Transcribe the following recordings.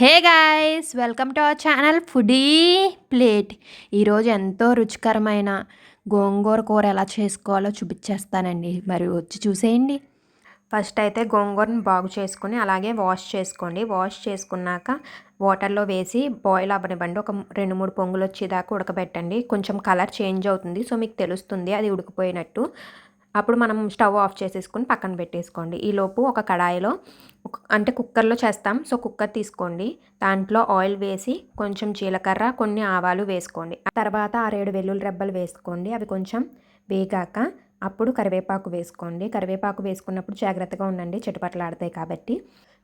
Hey guys welcome to our channel foodie plate. ఈరోజు ఎంతో రుచికరమైన గోంగూర కూర ఎలా చేసుకోవాలో చూపించేస్తానండి. మరి వచ్చి చూసేయండి. ఫస్ట్ అయితే గోంగూరను బాగు చేసుకుని అలాగే వాష్ చేసుకోండి. వాష్ చేసుకున్నాక వాటర్లో వేసి బాయిల్ అవ్వనివ్వండి. ఒక రెండు మూడు పొంగులు వచ్చేదాకా ఉడకబెట్టండి. కొంచెం కలర్ చేంజ్ అవుతుంది. సో మీకు తెలుస్తుంది అది ఉడికిపోయినట్టు. అప్పుడు మనం స్టవ్ ఆఫ్ చేసేసుకొని పక్కన పెట్టేసుకోండి. ఈలోపు ఒక కడాయిలో అంటే కుక్కర్లో చేస్తాం. సో కుక్కర్ తీసుకోండి. దాంట్లో ఆయిల్ వేసి కొంచెం జీలకర్ర కొన్ని ఆవాలు వేసుకోండి. తర్వాత ఆరేడు వెల్లుల్లి రెబ్బలు వేసుకోండి. అవి కొంచెం వేగాక అప్పుడు కరివేపాకు వేసుకోండి. కరివేపాకు వేసుకున్నప్పుడు జాగ్రత్తగా ఉండండి. చిటపట్లాడతాయి కాబట్టి.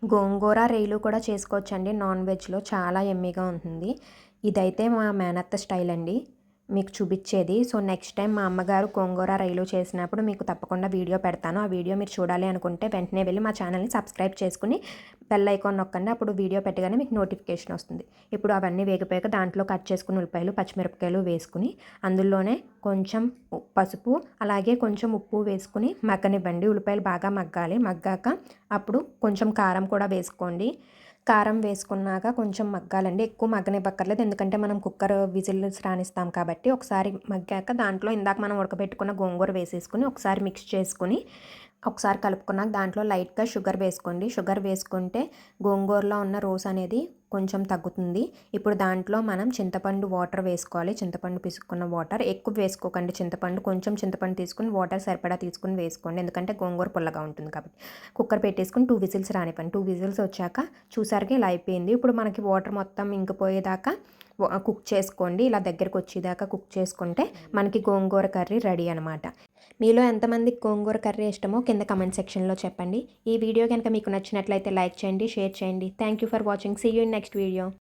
గోంగూర రేలు కూడా చేసుకోవచ్చండి. నాన్ వెజ్లో చాలా ఎమ్మీగా ఉంటుంది. ఇదైతే మా మేనత్త స్టైల్ అండి. మీకు చూపించేది. సో నెక్స్ట్ టైం మా అమ్మగారు గోంగూర రైలు చేసినప్పుడు మీకు తప్పకుండా వీడియో పెడతాను. ఆ వీడియో మీరు చూడాలి అనుకుంటే వెంటనే వెళ్ళి మా ఛానల్ని సబ్స్క్రైబ్ చేసుకుని బెల్ ఐకాన్ నొక్కండి. అప్పుడు వీడియో పెట్టగానే మీకు నోటిఫికేషన్ వస్తుంది. ఇప్పుడు అవన్నీ వేగిపోయాక దాంట్లో కట్ చేసుకుని ఉల్లిపాయలు పచ్చిమిరపకాయలు వేసుకుని అందులోనే కొంచెం పసుపు అలాగే కొంచెం ఉప్పు వేసుకుని మగ్గనివ్వండి. ఉల్లిపాయలు బాగా మగ్గాలి. మగ్గాక అప్పుడు కొంచెం కారం కూడా వేసుకోండి. కారం వేసుకున్నాక కొంచెం మగ్గాలండి. ఎక్కువ మగ్గనివ్వక్కర్లేదు ఎందుకంటే మనం కుక్కర్ విజిల్స్ రాణిస్తాం కాబట్టి ఒకసారి మగ్గాక దాంట్లో ఇందాక మనం ఉడకబెట్టుకున్న గోంగూర వేసేసుకుని ఒకసారి మిక్స్ చేసుకుని ఒకసారి కలుపుకున్నాక దాంట్లో లైట్గా షుగర్ వేసుకోండి. షుగర్ వేసుకుంటే గోంగూరలో ఉన్న రోస్ అనేది కొంచెం తగ్గుతుంది. ఇప్పుడు దాంట్లో మనం చింతపండు వాటర్ వేసుకోవాలి. చింతపండు పిసుక్కున్న వాటర్. ఎక్కువ వేసుకోకండి చింతపండు. కొంచెం చింతపండు తీసుకుని వాటర్ సరిపడా తీసుకుని వేసుకోండి. ఎందుకంటే గోంగూర పుల్లగా ఉంటుంది కాబట్టి. కుక్కర్ పెట్టేసుకుని టూ విజిల్స్ రానివ్వండి. టూ విజిల్స్ వచ్చాక చూసారికి ఇలా అయిపోయింది. ఇప్పుడు మనకి వాటర్ మొత్తం ఇంకిపోయేదాకా కుక్ చేసుకోండి. ఇలా దగ్గరకు వచ్చేదాకా కుక్ చేసుకుంటే మనకి గోంగూర కర్రీ రెడీ అనమాట మీలో ఎంతమందికి గోంగూర కర్రీ ఇష్టమో కింద కమెంట్ సెక్షన్లో చెప్పండి. ఈ వీడియో కనుక మీకు నచ్చినట్లయితే లైక్ చేయండి షేర్ చేయండి. Thank you for watching see you in next video